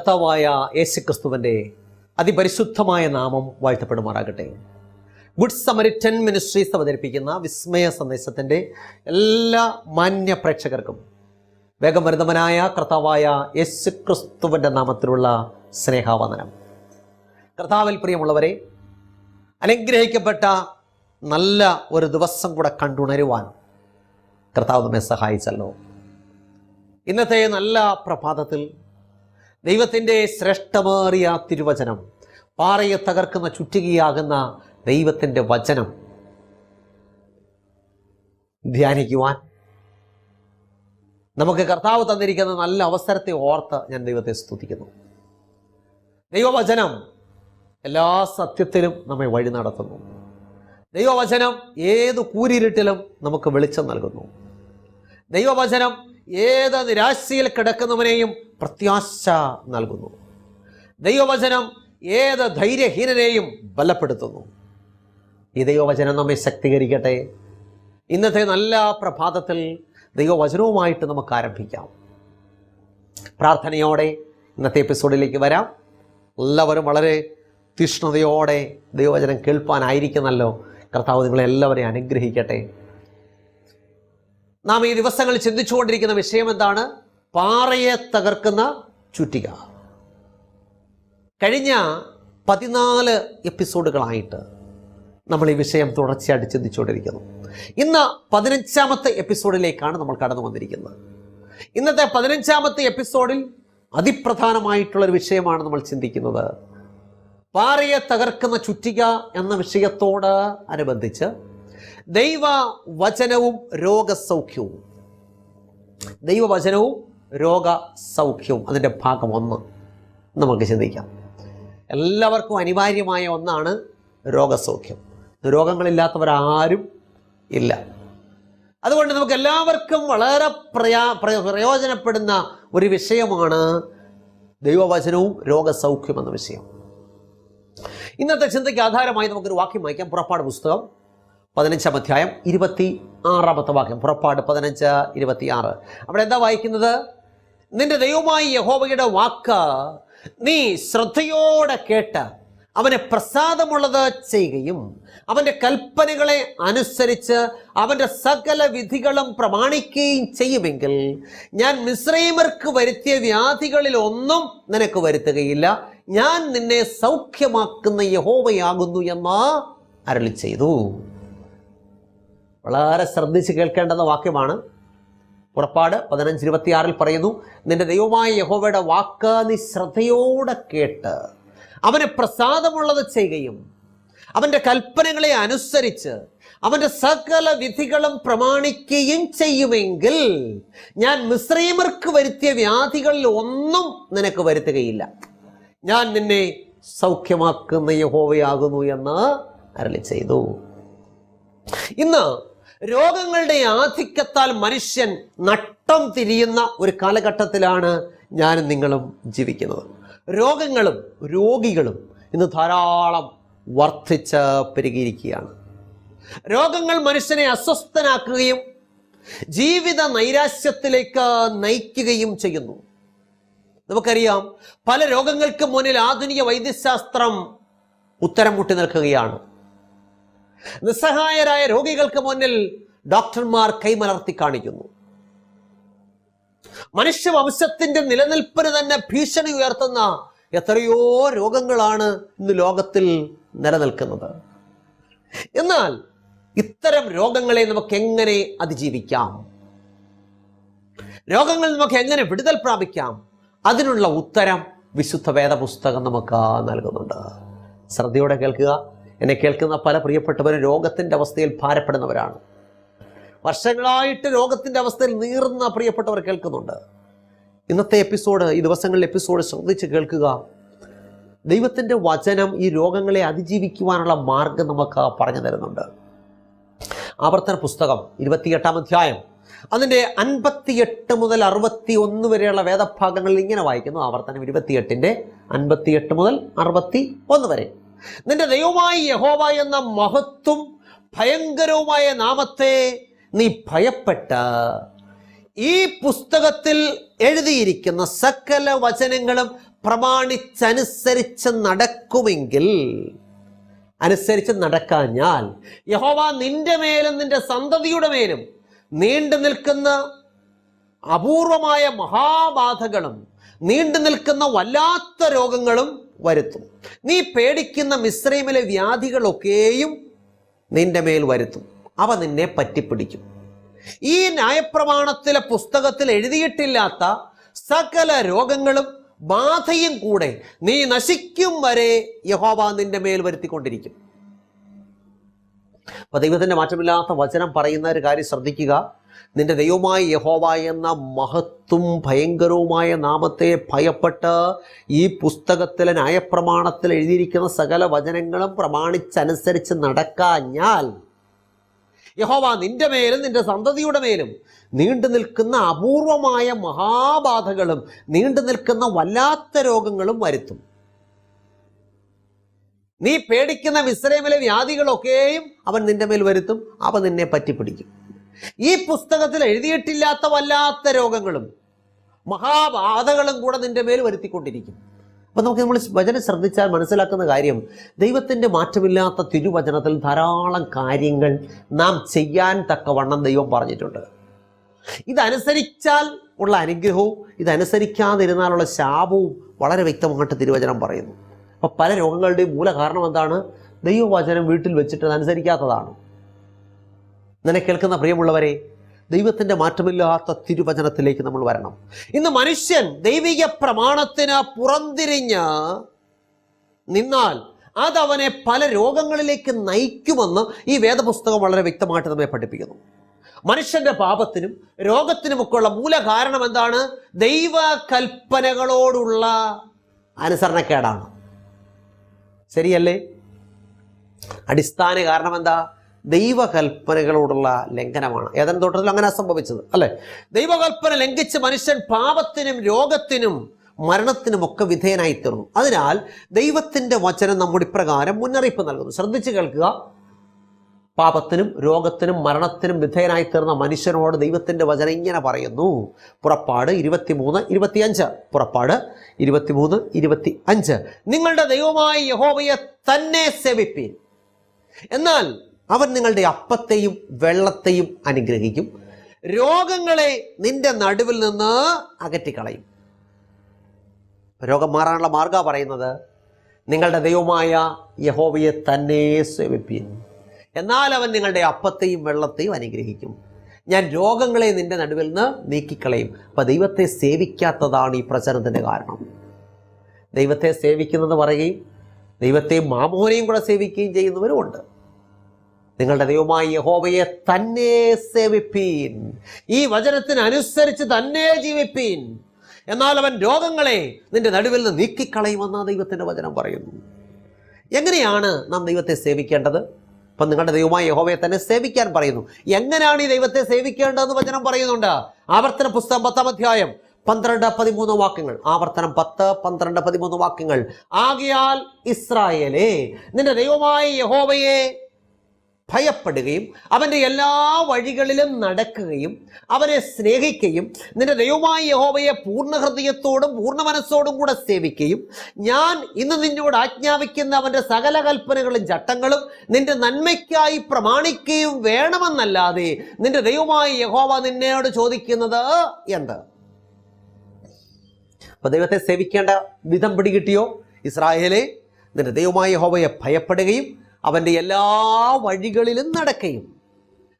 കർത്താവായ യേശുക്രിസ്തുവിന്റെ അതിപരിശുദ്ധമായ നാമം വാഴ്ത്തപ്പെടുമാറാകട്ടെ. ഗുഡ് സമരിറ്റൻ മിനിസ്ട്രീസ് അവതരിപ്പിക്കുന്ന വിസ്മയ സന്ദേശത്തിന്റെ എല്ലാ മാന്യ പ്രേക്ഷകർക്കും വേഗം വരുന്നവനായ കർത്താവായ യേശുക്രിസ്തുവിന്റെ നാമത്തിലുള്ള സ്നേഹാവന്ദനം. കർത്താവിൽ പ്രിയമുള്ളവരെ അനുഗ്രഹിക്കപ്പെട്ട നല്ല ഒരു ദിവസം കൂടെ കണ്ടുണരുവാൻ കർത്താവ് നമ്മെ സഹായിച്ചല്ലോ. ഇന്നത്തെ നല്ല പ്രഭാതത്തിൽ ദൈവത്തിന്റെ ശ്രേഷ്ഠമേറിയ തിരുവചനം. പാറയെ തകർക്കുന്ന ചുറ്റികയാകുന്ന ദൈവത്തിന്റെ വചനം. ധ്യാനിക്കുവാൻ. നമുക്ക് കർത്താവ് തന്നിരിക്കുന്ന നല്ല അവസരത്തെ ഓർത്ത് ഞാൻ ദൈവത്തെ സ്തുതിക്കുന്നു. ദൈവവചനം എല്ലാ സത്യത്തിലും നമ്മെ വഴി നടത്തുന്നു. ദൈവവചനം ഏത് കൂരിരുട്ടിലും നമുക്ക് വെളിച്ചം നൽകുന്നു. ദൈവവചനം ഏത് നിരാശയിൽ കിടക്കുന്നവനെയും പ്രത്യാശ നൽകുന്നു. ദൈവവചനം ഏത് ധൈര്യഹീനനെയും ബലപ്പെടുത്തുന്നു. ഈ ദൈവവചനം നമ്മെ ശക്തീകരിക്കട്ടെ. ഇന്നത്തെ നല്ല പ്രഭാതത്തിൽ ദൈവവചനവുമായിട്ട് നമുക്ക് ആരംഭിക്കാം. പ്രാർത്ഥനയോടെ ഇന്നത്തെ എപ്പിസോഡിലേക്ക് വരാം. എല്ലാവരും വളരെ തീഷ്ണതയോടെ ദൈവവചനം കേൾപ്പാനായിരിക്കുന്നല്ലോ. കർത്താവ് നിങ്ങളെല്ലാവരെയും അനുഗ്രഹിക്കട്ടെ. നാം ഈ ദിവസങ്ങൾ ചിന്തിച്ചുകൊണ്ടിരിക്കുന്ന വിഷയം എന്താണ്? പാറയെ തകർക്കുന്ന ചുറ്റിക. കഴിഞ്ഞ പതിനാല് എപ്പിസോഡുകളായിട്ട് നമ്മൾ ഈ വിഷയം തുടർച്ചയായിട്ട് ചിന്തിച്ചുകൊണ്ടിരിക്കുന്നു. ഇന്ന് പതിനഞ്ചാമത്തെ എപ്പിസോഡിലേക്കാണ് നമ്മൾ കടന്നു വന്നിരിക്കുന്നത്. ഇന്നത്തെ പതിനഞ്ചാമത്തെ എപ്പിസോഡിൽ അതിപ്രധാനമായിട്ടുള്ളൊരു വിഷയമാണ് നമ്മൾ ചിന്തിക്കുന്നത്. പാറയെ തകർക്കുന്ന ചുറ്റിക എന്ന വിഷയത്തോട് അനുബന്ധിച്ച് ദൈവ വചനവും രോഗസൗഖ്യവും. ദൈവവചനവും രോഗസൗഖ്യവും. അതിന്റെ ഭാഗം ഒന്ന് നമുക്ക് ചിന്തിക്കാം. എല്ലാവർക്കും അനിവാര്യമായ ഒന്നാണ് രോഗസൗഖ്യം. രോഗങ്ങളില്ലാത്തവരാരും ഇല്ല. അതുകൊണ്ട് നമുക്ക് എല്ലാവർക്കും വളരെ പ്രയാ പ്ര- പ്രയോജനപ്പെടുന്ന ഒരു വിഷയമാണ് ദൈവവചനവും രോഗസൗഖ്യം എന്ന വിഷയം. ഇന്നത്തെ ചിന്തയ്ക്ക് ആധാരമായി നമുക്കൊരു വാക്യം വായിക്കാം. പുറപ്പാട് പുസ്തകം പതിനഞ്ചാം അധ്യായം ഇരുപത്തി ആറാമത്തെ വാക്യം. പുറപ്പാട് പതിനഞ്ച് ഇരുപത്തി ആറ് അവിടെ എന്താ വായിക്കുന്നത്? നിന്റെ ദൈവമായി യഹോബയുടെ വാക്ക് നീ ശ്രദ്ധയോടെ കേട്ട് അവനെ പ്രസാദമുള്ളത് ചെയ്യുകയും അവന്റെ കൽപ്പനകളെ അനുസരിച്ച് അവന്റെ സകല വിധികളും പ്രമാണിക്കുകയും ചെയ്യുമെങ്കിൽ ഞാൻ മിശ്രൈമർക്ക് വരുത്തിയ വ്യാധികളിൽ ഒന്നും നിനക്ക് വരുത്തുകയില്ല. ഞാൻ നിന്നെ സൗഖ്യമാക്കുന്ന യഹോവയാകുന്നു എന്ന് അരളി ചെയ്തു. വളരെ ശ്രദ്ധിച്ച് കേൾക്കേണ്ടുന്ന വാക്യമാണ്. പുറപ്പാട് പതിനഞ്ച് ഇരുപത്തിയാറിൽ പറയുന്നു നിന്റെ ദൈവമായ യഹോവയുടെ വാക്ക് നീ ശ്രദ്ധയോടെ കേട്ട്. അവന് പ്രസാദമുള്ളത് ചെയ്യുകയും അവന്റെ കൽപ്പനകളെ അനുസരിച്ച് അവന്റെ സകല വിധികളും പ്രമാണിക്കുകയും ചെയ്യുമെങ്കിൽ ഞാൻ മിശ്രീമർക്ക് വരുത്തിയ വ്യാധികളിൽ ഒന്നും നിനക്ക് വരുത്തുകയില്ല. ഞാൻ നിന്നെ സൗഖ്യമാക്കുന്ന യഹോവയാകുന്നു എന്ന് അരളി ചെയ്തു. ഇന്ന് രോഗങ്ങളുടെ ആധിക്യത്താൽ മനുഷ്യൻ നട്ടം തിരിയുന്ന ഒരു കാലഘട്ടത്തിലാണ് ഞാനും നിങ്ങളും ജീവിക്കുന്നത്. രോഗങ്ങളും രോഗികളും ഇന്ന് ധാരാളം വർദ്ധിച്ച് പെരുകിയിരിക്കുകയാണ്. രോഗങ്ങൾ മനുഷ്യനെ അസ്വസ്ഥനാക്കുകയും ജീവിത നൈരാശ്യത്തിലേക്ക് നയിക്കുകയും ചെയ്യുന്നു. നമുക്കറിയാം പല രോഗങ്ങൾക്ക് മുന്നിൽ ആധുനിക വൈദ്യശാസ്ത്രം ഉത്തരം മുട്ടി നിൽക്കുകയാണ്. നിസ്സഹായരായ രോഗികൾക്ക് മുന്നിൽ ഡോക്ടർമാർ കൈമലർത്തി കാണിക്കുന്നു. മനുഷ്യവംശത്തിന്റെ നിലനിൽപ്പിന് തന്നെ ഭീഷണി ഉയർത്തുന്ന എത്രയോ രോഗങ്ങളാണ് ഇന്ന് ലോകത്തിൽ നിലനിൽക്കുന്നത്. എന്നാൽ ഇത്തരം രോഗങ്ങളെ നമുക്ക് എങ്ങനെ അതിജീവിക്കാം? രോഗങ്ങൾ നമുക്ക് എങ്ങനെ വിടുതൽ പ്രാപിക്കാം? അതിനുള്ള ഉത്തരം വിശുദ്ധ വേദപുസ്തകം നമുക്ക് നൽകുന്നുണ്ട്. ശ്രദ്ധയോടെ കേൾക്കുക. എന്നെ കേൾക്കുന്ന പല പ്രിയപ്പെട്ടവരും രോഗത്തിന്റെ അവസ്ഥയിൽ ഭാരപ്പെടുന്നവരാണ്. വർഷങ്ങളായിട്ട് രോഗത്തിന്റെ അവസ്ഥയിൽ നീറുന്ന പ്രിയപ്പെട്ടവർ കേൾക്കുന്നുണ്ട്. ഇന്നത്തെ എപ്പിസോഡ് ഈ ദിവസങ്ങളിലെ എപ്പിസോഡ് ശ്രദ്ധിച്ച് കേൾക്കുക. ദൈവത്തിന്റെ വചനം ഈ രോഗങ്ങളെ അതിജീവിക്കുവാനുള്ള മാർഗം നമുക്ക് പറഞ്ഞു തരുന്നുണ്ട്. ആവർത്തന പുസ്തകം ഇരുപത്തിയെട്ടാം അധ്യായം. അതിന്റെ അൻപത്തിയെട്ട് മുതൽ അറുപത്തി ഒന്ന് വരെയുള്ള വേദഭാഗങ്ങളിൽ ഇങ്ങനെ വായിക്കുന്നു. ആവർത്തനം ഇരുപത്തിയെട്ടിന്റെ അൻപത്തിയെട്ട് മുതൽ അറുപത്തി ഒന്ന് വരെ. നിന്റെ ദൈവമായ യഹോവ എന്ന മഹത്വം ഭയങ്കരവുമായ നാമത്തെ നീ ഭയപ്പെട്ട. ഈ പുസ്തകത്തിൽ എഴുതിയിരിക്കുന്ന സകല വചനങ്ങളും പ്രമാണിച്ചനുസരിച്ച് നടക്കുമെങ്കിൽ അനുസരിച്ച് നടക്കാഞ്ഞാൽ യഹോവ നിന്റെ മേലും നിന്റെ സന്തതിയുടെ മേലും നീണ്ടു നിൽക്കുന്ന അപൂർവമായ മഹാബാധകളും നീണ്ടു നിൽക്കുന്ന വല്ലാത്ത രോഗങ്ങളും വരുത്തും. നീ പേടിക്കുന്ന മിശ്രൈമിലെ വ്യാധികളൊക്കെയും നിന്റെ മേൽ വരുത്തും. അവ നിന്നെ പറ്റിപ്പിടിക്കും. ഈ ന്യായപ്രമാണത്തിലെ പുസ്തകത്തിൽ എഴുതിയിട്ടില്ലാത്ത സകല രോഗങ്ങളും ബാധയും കൂടെ നീ നശിക്കും വരെ യഹോബ നിന്റെ മേൽ വരുത്തിക്കൊണ്ടിരിക്കും. അപ്പൊ ദൈവത്തിന്റെ മാറ്റമില്ലാത്ത വചനം പറയുന്ന ഒരു കാര്യം ശ്രദ്ധിക്കുക. നിന്റെ ദൈവമായ യഹോവ എന്ന മഹത്വം ഭയങ്കരവുമായ നാമത്തെ ഭയപ്പെട്ട് ഈ പുസ്തകത്തിലെ ന്യായപ്രമാണത്തിൽ എഴുതിയിരിക്കുന്ന സകല വചനങ്ങളും പ്രമാണിച്ചനുസരിച്ച് നടക്കാഞ്ഞാൽ യഹോവ നിന്റെ മേലും നിന്റെ സന്തതിയുടെ മേലും നീണ്ടു നിൽക്കുന്ന അപൂർവമായ മഹാബാധകളും നീണ്ടു നിൽക്കുന്ന വല്ലാത്ത രോഗങ്ങളും വരുത്തും. നീ പേടിക്കുന്ന വിശ്രമിലെ വ്യാധികളൊക്കെയും അവൻ നിന്റെ മേൽ വരുത്തും അവ നിന്നെ പറ്റിപ്പിടിക്കും. ഈ പുസ്തകത്തിൽ എഴുതിയിട്ടില്ലാത്ത വല്ലാത്ത രോഗങ്ങളും മഹാബാധകളും കൂടെ നിന്റെ മേൽ വരുത്തിക്കൊണ്ടിരിക്കും. അപ്പൊ നമുക്ക് നമ്മൾ വചനം ശ്രദ്ധിച്ചാൽ മനസ്സിലാക്കുന്ന കാര്യം ദൈവത്തിന്റെ മാറ്റമില്ലാത്ത തിരുവചനത്തിൽ ധാരാളം കാര്യങ്ങൾ നാം ചെയ്യാൻ തക്കവണ്ണം ദൈവം പറഞ്ഞിട്ടുണ്ട്. ഇതനുസരിച്ചാൽ ഉള്ള അനുഗ്രഹവും ഇതനുസരിക്കാതിരുന്നാലുള്ള ശാപവും വളരെ വ്യക്തമായിട്ട് തിരുവചനം പറയുന്നു. അപ്പൊ പല രോഗങ്ങളുടെയും മൂല കാരണം എന്താണ്? ദൈവവചനം വീട്ടിൽ വെച്ചിട്ട് അനുസരിക്കാത്തതാണ് നിന്നെ കേൾക്കുന്ന പ്രിയമുള്ളവരെ ദൈവത്തിന്റെ മാറ്റമില്ലാത്ത തിരുവചനത്തിലേക്ക് നമ്മൾ വരണം. ഇന്ന് മനുഷ്യൻ ദൈവിക പ്രമാണത്തിന് പുറംതിരിഞ്ഞ് നിന്നാൽ അതവനെ പല രോഗങ്ങളിലേക്ക് നയിക്കുമെന്ന് ഈ വേദപുസ്തകം വളരെ വ്യക്തമായിട്ട് നമ്മെ പഠിപ്പിക്കുന്നു. മനുഷ്യന്റെ പാപത്തിനും രോഗത്തിനുമൊക്കെ ഉള്ള മൂലകാരണം എന്താണ്? ദൈവ കൽപ്പനകളോടുള്ള അനുസരണക്കേടാണ്. ശരിയല്ലേ? അടിസ്ഥാന കാരണം എന്താ? ദൈവകൽപ്പനകളോടുള്ള ലംഘനമാണ്. ഏതൻ തോട്ടത്തിൽ അങ്ങനെ സംഭവിച്ചത് അല്ലെ? ദൈവകൽപ്പന ലംഘിച്ച് മനുഷ്യൻ പാപത്തിനും രോഗത്തിനും മരണത്തിനും ഒക്കെ വിധേയനായി തീർന്നു അതിനാൽ ദൈവത്തിന്റെ വചനം നമ്മുടെ ഇപ്രകാരം മുന്നറിയിപ്പ് നൽകുന്നു. ശ്രദ്ധിച്ചു കേൾക്കുക. പാപത്തിനും രോഗത്തിനും മരണത്തിനും വിധേയനായി തീർന്ന മനുഷ്യനോട് ദൈവത്തിന്റെ വചനം ഇങ്ങനെ പറയുന്നു. പുറപ്പാട് ഇരുപത്തിമൂന്ന് ഇരുപത്തിയഞ്ച്. പുറപ്പാട് ഇരുപത്തിമൂന്ന് ഇരുപത്തി അഞ്ച് നിങ്ങളുടെ ദൈവമായ യഹോവയെ തന്നെ സേവിപ്പീൻ. എന്നാൽ അവൻ നിങ്ങളുടെ അപ്പത്തെയും വെള്ളത്തെയും അനുഗ്രഹിക്കും. രോഗങ്ങളെ നിന്റെ നടുവിൽ നിന്ന് അകറ്റിക്കളയും. രോഗം മാറാനുള്ള മാർഗ പറയുന്നത് നിങ്ങളുടെ ദൈവമായ യഹോവയെ തന്നെ സേവിപ്പീൻ. എന്നാൽ അവൻ നിങ്ങളുടെ അപ്പത്തെയും വെള്ളത്തെയും അനുഗ്രഹിക്കും. ഞാൻ രോഗങ്ങളെ നിന്റെ നടുവിൽ നിന്ന് നീക്കിക്കളയും. അപ്പൊ ദൈവത്തെ സേവിക്കാത്തതാണ് ഈ പ്രചരണത്തിന്റെ കാരണം. ദൈവത്തെ സേവിക്കുന്നത് പറയുകയും ദൈവത്തെയും മാമോനെയും കൂടെ സേവിക്കുകയും ചെയ്യുന്നവരുമുണ്ട് നിങ്ങളുടെ ദൈവമായ യഹോവയെ തന്നെ സേവിപ്പീൻ. ഈ വചനത്തിന് അനുസരിച്ച് തന്നെ ജീവിപ്പീൻ. എന്നാൽ അവൻ രോഗങ്ങളെ നിന്റെ നടുവിൽ നിന്ന് നീക്കിക്കളയുമെന്ന ദൈവത്തിന്റെ വചനം പറയുന്നു. എങ്ങനെയാണ് നാം ദൈവത്തെ സേവിക്കേണ്ടത്? അപ്പം നിങ്ങളുടെ ദൈവമായ യഹോവയെ തന്നെ സേവിക്കാൻ പറയുന്നു. എങ്ങനെയാണ് ഈ ദൈവത്തെ സേവിക്കേണ്ടതെന്ന് വചനം പറയുന്നുണ്ട്? ആവർത്തന പുസ്തകം പത്താം അധ്യായം പന്ത്രണ്ട് പതിമൂന്ന് വാക്യങ്ങൾ. ആവർത്തനം പത്ത് പന്ത്രണ്ട് പതിമൂന്ന് വാക്യങ്ങൾ. ആകിയാൽ ഇസ്രായേലേ നിന്റെ ദൈവമായ യഹോവയെ ഭയപ്പെടുകയും അവന്റെ എല്ലാ വഴികളിലും നടക്കുകയും അവനെ സ്നേഹിക്കുകയും നിന്റെ ദൈവമായ യഹോവയെ പൂർണ ഹൃദയത്തോടും പൂർണ മനസ്സോടും കൂടെ സേവിക്കുകയും ഞാൻ ഇന്ന് നിന്നോട് ആജ്ഞാപിക്കുന്ന അവന്റെ സകല കൽപ്പനകളും ചട്ടങ്ങളും നിന്റെ നന്മയ്ക്കായി പ്രമാണിക്കുകയും വേണമെന്നല്ലാതെ നിന്റെ ദൈവമായ യഹോവ നിന്നോട് ചോദിക്കുന്നത് എന്ത്? അപ്പൊ ദൈവത്തെ സേവിക്കേണ്ട വിധം പിടികിട്ടിയോ? ഇസ്രായേലെ നിന്റെ ദൈവമായ യഹോവയെ ഭയപ്പെടുകയും അവന്റെ എല്ലാ വഴികളിലും നടക്കുകയും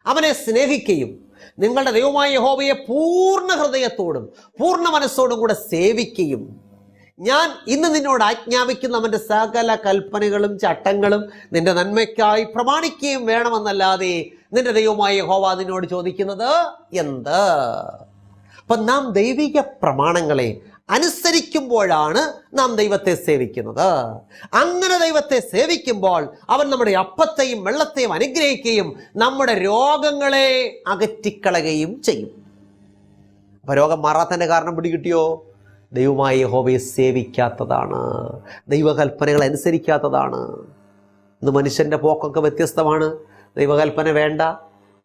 അവനെ സ്നേഹിക്കുകയും നിങ്ങളുടെ ദൈവമായ യഹോവയെ പൂർണ ഹൃദയത്തോടും പൂർണ മനസ്സോടും കൂടെ സേവിക്കുകയും ഞാൻ ഇന്ന് നിന്നോട് ആജ്ഞാപിക്കുന്ന അവന്റെ സകല കൽപ്പനകളും ചട്ടങ്ങളും നിന്റെ നന്മയ്ക്കായി പ്രമാണിക്കുകയും വേണമെന്നല്ലാതെ നിന്റെ ദൈവമായ യഹോവ നിന്നോട് ചോദിക്കുന്നത് എന്ത്? അപ്പം നാം ദൈവിക പ്രമാണങ്ങളെ അനുസരിക്കുമ്പോഴാണ് നാം ദൈവത്തെ സേവിക്കുന്നത്. അങ്ങനെ ദൈവത്തെ സേവിക്കുമ്പോൾ അവൻ നമ്മുടെ അപ്പത്തെയും വെള്ളത്തെയും അനുഗ്രഹിക്കുകയും നമ്മുടെ രോഗങ്ങളെ അകറ്റിക്കളയുകയും ചെയ്യും. അപ്പൊ രോഗം മാറാത്തതിന്റെ കാരണം പിടികിട്ടിയോ? ദൈവമായ യഹോവയെ സേവിക്കാത്തതാണ്. ദൈവകൽപ്പനകൾ അനുസരിക്കാത്തതാണ്. ഇന്ന് മനുഷ്യന്റെ പോക്കൊക്കെ വ്യത്യസ്തമാണ്. ദൈവകൽപ്പന വേണ്ട.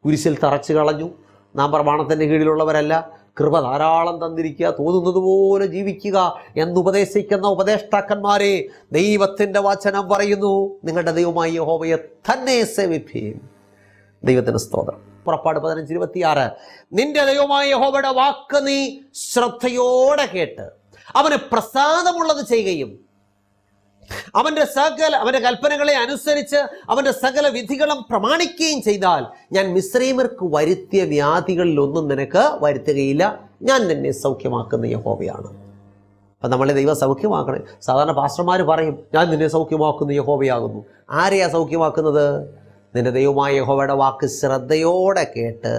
കുരിശിൽ തറച്ചു കളഞ്ഞു. നാം പ്രമാണത്തിന്റെ കീഴിലുള്ളവരല്ല. കൃപ ധാരാളം തന്നിരിക്കുക തോന്നുന്നത് പോലെ ജീവിക്കുക എന്നുപദേശിക്കുന്ന ഉപദേഷ്ടാക്കന്മാരെ ദൈവത്തിന്റെ വചനം പറയുന്നു. നിങ്ങളുടെ ദൈവമായി യഹോവയെ തന്നെ സേവിപ്പീൻ. ദൈവത്തിന് സ്തോത്രം. പുറപ്പാട് പതിനഞ്ച് ഇരുപത്തിയാറ്. നിന്റെ ദൈവമായ യഹോവയുടെ വാക്ക് നീ ശ്രദ്ധയോടെ കേട്ട് അവന് പ്രസാദമുള്ളത് ചെയ്യുകയും അവന്റെ സകല അവന്റെ കൽപ്പനകളെ അനുസരിച്ച് അവന്റെ സകല വിധികളും പ്രമാണിക്കുകയും ചെയ്താൽ ഞാൻ മിശ്രീമർക്ക് വരുത്തിയ വ്യാധികളിലൊന്നും നിനക്ക് വരുത്തുകയില്ല. ഞാൻ നിന്നെ സൗഖ്യമാക്കുന്ന യഹോവയാണ്. അപ്പം നമ്മളെ ദൈവം സൗഖ്യമാക്കണേ. സാധാരണ പാസ്റ്റർമാർ പറയും ഞാൻ നിന്നെ സൗഖ്യമാക്കുന്ന യഹോവയാകുന്നു. ആരെയാ സൗഖ്യമാക്കുന്നത്? നിന്റെ ദൈവമായ യഹോവയുടെ വാക്ക് ശ്രദ്ധയോടെ കേട്ട്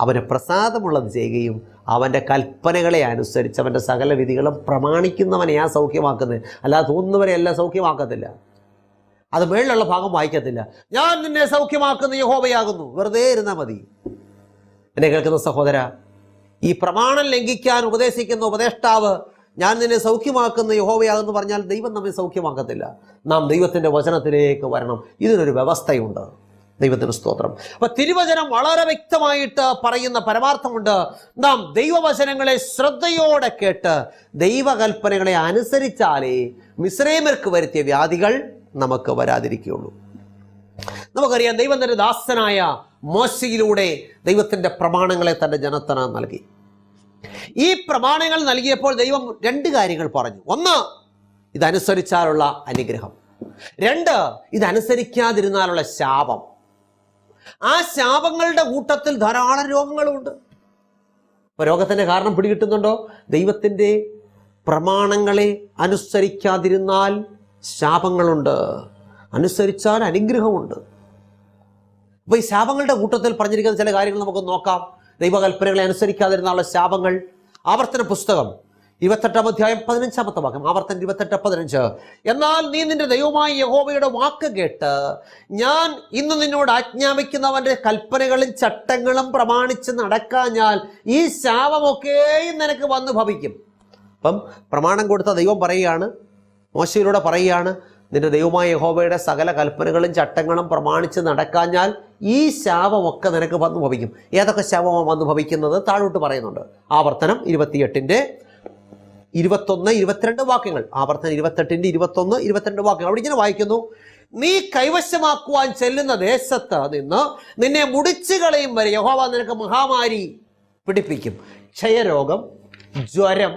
അവന് പ്രസാദമുള്ളത് ചെയ്യുകയും അവന്റെ കൽപ്പനകളെ അനുസരിച്ച് അവന്റെ സകല വിധികളും പ്രമാണിക്കുന്നവനെയാ സൗഖ്യമാക്കുന്നത്. അല്ലാതെ തോന്നുന്നവരെയല്ല സൗഖ്യമാക്കത്തില്ല. അത് മേളിലുള്ള ഭാഗം വായിക്കത്തില്ല. ഞാൻ നിന്നെ സൗഖ്യമാക്കുന്ന യഹോബയാകുന്നു വെറുതെ ഇരുന്നാൽ മതി. എന്നെ കേൾക്കുന്ന സഹോദര ഈ പ്രമാണം ലംഘിക്കാൻ ഉപദേശിക്കുന്ന ഉപദേഷ്ടാവ് ഞാൻ നിന്നെ സൗഖ്യമാക്കുന്ന യഹോവയാകുന്നു പറഞ്ഞാൽ ദൈവം നമ്മെ സൗഖ്യമാക്കത്തില്ല. നാം ദൈവത്തിന്റെ വചനത്തിലേക്ക് വരണം. ഇതിനൊരു വ്യവസ്ഥയുണ്ട്. ദൈവത്തിന് സ്തോത്രം. അപ്പൊ തിരുവചനം വളരെ വ്യക്തമായിട്ട് പറയുന്ന പരമാർത്ഥമുണ്ട്. നാം ദൈവവചനങ്ങളെ ശ്രദ്ധയോടെ കേട്ട് ദൈവകൽപ്പനകളെ അനുസരിച്ചാലേ മിശ്രേമർക്ക് വരുത്തിയ വ്യാധികൾ നമുക്ക് വരാതിരിക്കുകയുള്ളൂ. നമുക്കറിയാം ദൈവം തന്റെ ദാസനായ മോശയിലൂടെ ദൈവത്തിന്റെ പ്രമാണങ്ങളെ തന്റെ ജനത്തിന് നൽകി. ഈ പ്രമാണങ്ങൾ നൽകിയപ്പോൾ ദൈവം രണ്ട് കാര്യങ്ങൾ പറഞ്ഞു. ഒന്ന് ഇതനുസരിച്ചാലുള്ള അനുഗ്രഹം. രണ്ട് ഇതനുസരിക്കാതിരുന്നാലുള്ള ശാപം. ആ ശാപങ്ങളുടെ കൂട്ടത്തിൽ ധാരാളം രോഗങ്ങളുണ്ട്. അപ്പൊ രോഗത്തിന്റെ കാരണം പിടികിട്ടുന്നുണ്ടോ? ദൈവത്തിന്റെ പ്രമാണങ്ങളെ അനുസരിക്കാതിരുന്നാൽ ശാപങ്ങളുണ്ട്. അനുസരിച്ചാൽ അനുഗ്രഹമുണ്ട്. അപ്പോൾ ഈ ശാപങ്ങളുടെ കൂട്ടത്തിൽ പറഞ്ഞിരിക്കുന്ന ചില കാര്യങ്ങൾ നമുക്ക് നോക്കാം. ദൈവകൽപ്പനകളെ അനുസരിക്കാതിരുന്നുള്ള ശാപങ്ങൾ. ആവർത്തന പുസ്തകം. ഇരുപത്തെട്ടാം അധ്യായം പതിനഞ്ചാമത്തെ വാക്യം. ആവർത്തനം ഇരുപത്തെട്ട് പതിനഞ്ച്. എന്നാൽ നീ നിന്റെ ദൈവമായ യഹോവയുടെ വാക്ക് കേട്ട് ഞാൻ ഇന്ന് നിന്നോട് ആജ്ഞാപിക്കുന്നവന്റെ കൽപ്പനകളും ചട്ടങ്ങളും പ്രമാണിച്ച് നടക്കാഞ്ഞാൽ ഈ ശാപമൊക്കെയും നിനക്ക് വന്നു ഭവിക്കും. അപ്പം പ്രമാണം കൊടുത്ത ദൈവം പറയുകയാണ് മോശയിലൂടെ പറയുകയാണ് നിന്റെ ദൈവമായ യഹോവയുടെ സകല കൽപ്പനകളും ചട്ടങ്ങളും പ്രമാണിച്ച് നടക്കാഞ്ഞാൽ ഈ ശാപമൊക്കെ നിനക്ക് വന്നു ഭവിക്കും. ഏതൊക്കെ ശാപമാണ് വന്നു ഭവിക്കുന്നത്? താഴോട്ട് പറയുന്നുണ്ട്. ആവർത്തനം ഇരുപത്തിയെട്ടിന്റെ ഇരുപത്തൊന്ന് ഇരുപത്തിരണ്ട് വാക്യങ്ങൾ. ആവർത്തനം ഇരുപത്തെട്ടിന്റെ ഇരുപത്തൊന്ന് ഇരുപത്തിരണ്ട് വാക്യങ്ങൾ. അവിടെ ഇങ്ങനെ വായിക്കുന്നു. നീ കൈവശമാക്കുവാൻ ചെല്ലുന്ന ദേശത്ത് നിന്ന് നിന്നെ മുടിച്ചു കളയും വരെ യഹോവ നിനക്ക് മഹാമാരി പിടിപ്പിക്കും. ക്ഷയരോഗം ജ്വരം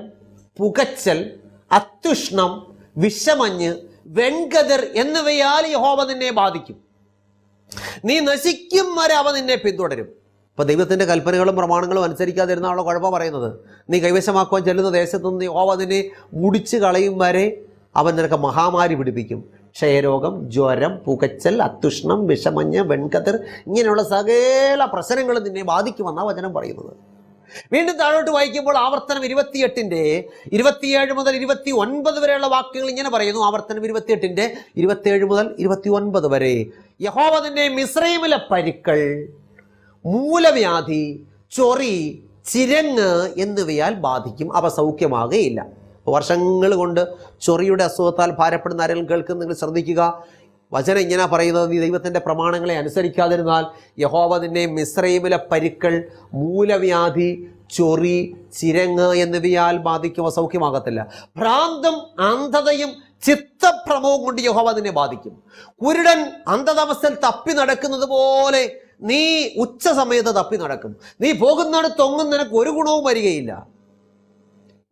പുകച്ചൽ അത്യുഷ്ണം വിഷമഞ്ഞ് വെൺകതിർ എന്നിവയാൽ യഹോവ നിന്നെ ബാധിക്കും. നീ നശിക്കും വരെ അവ നിന്നെ പിന്തുടരും. ഇപ്പൊ ദൈവത്തിന്റെ കൽപ്പനകളും പ്രമാണങ്ങളും അനുസരിക്കാതിരുന്നാണല്ലോ കുഴപ്പം പറയുന്നത്. നീ കൈവശമാക്കുവാൻ ചെല്ലുന്ന ദേശത്ത് നിന്ന് ഓ അതിനെ മുടിച്ച് കളയും വരെ അവൻ നിനക്ക് മഹാമാരി പിടിപ്പിക്കും. ക്ഷയരോഗം ജ്വരം പുകച്ചൽ അത്തുഷ്ണം വിഷമഞ്ഞ് വെൺകതിർ ഇങ്ങനെയുള്ള സകല പ്രശ്നങ്ങളും നിന്നെ ബാധിക്കുമെന്നാണ് വചനം പറയുന്നത്. വീണ്ടും താഴോട്ട് വായിക്കുമ്പോൾ ആവർത്തനം ഇരുപത്തിയെട്ടിന്റെ ഇരുപത്തിയേഴ് മുതൽ ഇരുപത്തി ഒൻപത് വരെയുള്ള വാക്കുകൾ ഇങ്ങനെ പറയുന്നു. ആവർത്തനം ഇരുപത്തിയെട്ടിന്റെ ഇരുപത്തിയേഴ് മുതൽ ഇരുപത്തി ഒൻപത് വരെ. യഹോവ നിന്നെ മിശ്രൈമിലെ പരിക്കൾ. മൂലവ്യാധി ചൊറി ചിരങ്ങ് എന്നിവയാൽ ബാധിക്കും. അവ സൗഖ്യമാകുകയില്ല. വർഷങ്ങൾ കൊണ്ട് ചൊറിയുടെ അസുഖത്താൽ ഭാരപ്പെടുന്ന ആരെങ്കിലും നിങ്ങൾ ശ്രദ്ധിക്കുക. വചനം ഇങ്ങനെ പറയുന്നത് നീ ദൈവത്തിന്റെ പ്രമാണങ്ങളെ അനുസരിക്കാതിരുന്നാൽ യഹോവ നിന്നെ മിശ്രൈമിലെ പരുക്കൾ മൂലവ്യാധി ചൊറി ചിരങ്ങ് എന്നിവയാൽ ബാധിക്കുമോ സൗഖ്യമാകത്തില്ല. ഭ്രാന്തും അന്ധതയും ചിത്തഭ്രമവും കൊണ്ട് യഹോവ നിന്നെ ബാധിക്കും. കുരുടൻ അന്ധതാവസ്ഥയിൽ തപ്പി നടക്കുന്നത് പോലെ നീ ഉച്ച സമയത്ത് തപ്പി നടക്കും. നീ പോകുന്നിടത്തൊങ്ങും നിനക്ക് ഒരു ഗുണവും വരികയില്ല.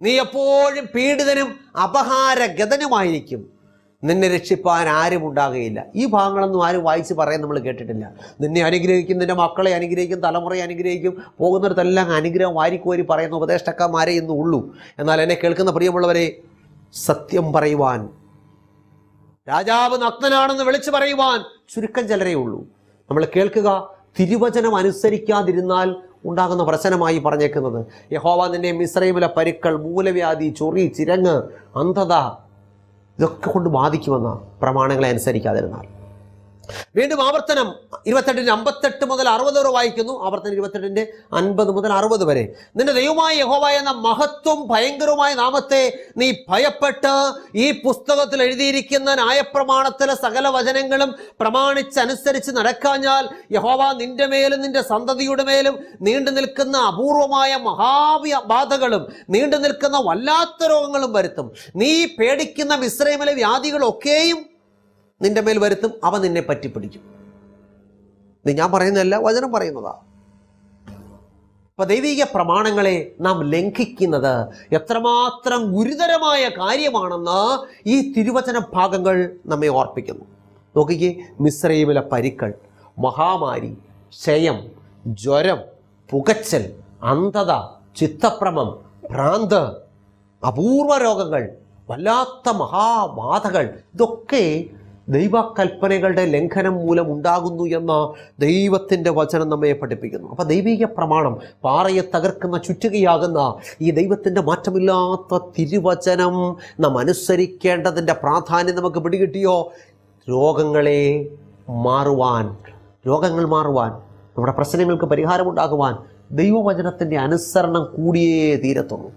നീ എപ്പോഴും പീഡിതനും അപഹാരഗതനുമായിരിക്കും. നിന്നെ രക്ഷിപ്പാൻ ആരും ഉണ്ടാകുകയില്ല. ഈ ഭാഗങ്ങളൊന്നും ആരും വായിച്ച് പറയാൻ നമ്മൾ കേട്ടിട്ടില്ല. നിന്നെ അനുഗ്രഹിക്കും നിന്റെ മക്കളെ അനുഗ്രഹിക്കും തലമുറയെ അനുഗ്രഹിക്കും. പോകുന്നിടത്തെല്ലാം അനുഗ്രഹം വാരിക്കോരി പറയുന്ന ഉപദേഷ്ടക്കന്മാരെ ഇന്ന് ഉള്ളൂ. എന്നാൽ എന്നെ കേൾക്കുന്ന പ്രിയമുള്ളവരെ സത്യം പറയുവാൻ രാജാവ് നഗ്നനാണെന്ന് വിളിച്ചു പറയുവാൻ ചുരുക്കം ചിലരേ ഉള്ളൂ. നമ്മൾ കേൾക്കുക തിരുവചനം അനുസരിക്കാതിരുന്നാൽ ഉണ്ടാകുന്ന പ്രശ്നമായി പറഞ്ഞേക്കുന്നത്. യഹോവ നിന്നെ മിശ്രൈമിലെ പരുക്കൾ മൂലവ്യാധി ചൊറി ചിരങ്ങ് അന്ധത ഇതൊക്കെ കൊണ്ട് ബാധിക്കുമെന്ന പ്രമാണങ്ങളെ അനുസരിക്കാതിരുന്നാൽ. വീണ്ടും ആവർത്തനം. ഇരുപത്തെട്ടിന്റെ അമ്പത്തെട്ട് മുതൽ അറുപത് വരെ വായിക്കുന്നു. ആവർത്തനം ഇരുപത്തെട്ടിന്റെ അൻപത് മുതൽ അറുപത് വരെ. നിന്റെ ദൈവമായ യഹോവ എന്ന മഹത്വം ഭയങ്കരവുമായ നാമത്തെ നീ ഭയപ്പെട്ട് ഈ പുസ്തകത്തിൽ എഴുതിയിരിക്കുന്ന ന്യായപ്രമാണത്തിലെ സകല വചനങ്ങളും പ്രമാണിച്ചനുസരിച്ച് നടക്കാഞ്ഞാൽ യഹോവ നിന്റെ മേലും നിന്റെ സന്തതിയുടെ മേലും നീണ്ടു നിൽക്കുന്ന അപൂർവമായ മഹാവ്യ ബാധകളും നീണ്ടു നിൽക്കുന്ന വല്ലാത്ത രോഗങ്ങളും വരുത്തും. നീ പേടിക്കുന്ന മിശ്രമിലെ വ്യാധികളൊക്കെയും നിന്റെ മേൽ വരുത്തും അവ നിന്നെ പറ്റിപ്പിടിക്കും. ഇത് ഞാൻ പറയുന്നതല്ല വചനം പറയുന്നതാ. അപ്പൊ ദൈവിക പ്രമാണങ്ങളെ നാം ലംഘിക്കുന്നത് എത്രമാത്രം ഗുരുതരമായ കാര്യമാണെന്ന് ഈ തിരുവചന ഭാഗങ്ങൾ നമ്മെ ഓർപ്പിക്കുന്നു. നോക്കിക്കേ മിശ്രയിമിലെ പരിക്കൾ മഹാമാരി ക്ഷയം ജ്വരം പുകച്ചൽ അന്ധത ചിത്തപ്രമം ഭ്രാന്ത് അപൂർവ രോഗങ്ങൾ വല്ലാത്ത മഹാബാധകൾ ഇതൊക്കെ ദൈവകൽപ്പനകളുടെ ലംഘനം മൂലം ഉണ്ടാകുന്നു എന്ന ദൈവത്തിന്റെ വചനം നമ്മെ പഠിപ്പിക്കുന്നു. അപ്പോൾ ദൈവിക പ്രമാണം പാറയെ തകർക്കുന്ന ചുറ്റുകയാകുന്ന ഈ ദൈവത്തിന്റെ മാറ്റമില്ലാത്ത തിരുവചനം നാം അനുസരിക്കേണ്ടതിന്റെ പ്രാധാന്യം നമുക്ക് പിടികിട്ടിയോ? രോഗങ്ങളെ മാറുവാൻ രോഗങ്ങൾ മാറുവാൻ നമ്മുടെ പ്രശ്നങ്ങൾക്ക് പരിഹാരമുണ്ടാകുവാൻ ദൈവവചനത്തിന്റെ അനുസരണം കൂടിയേ തീരത്തുള്ളൂ.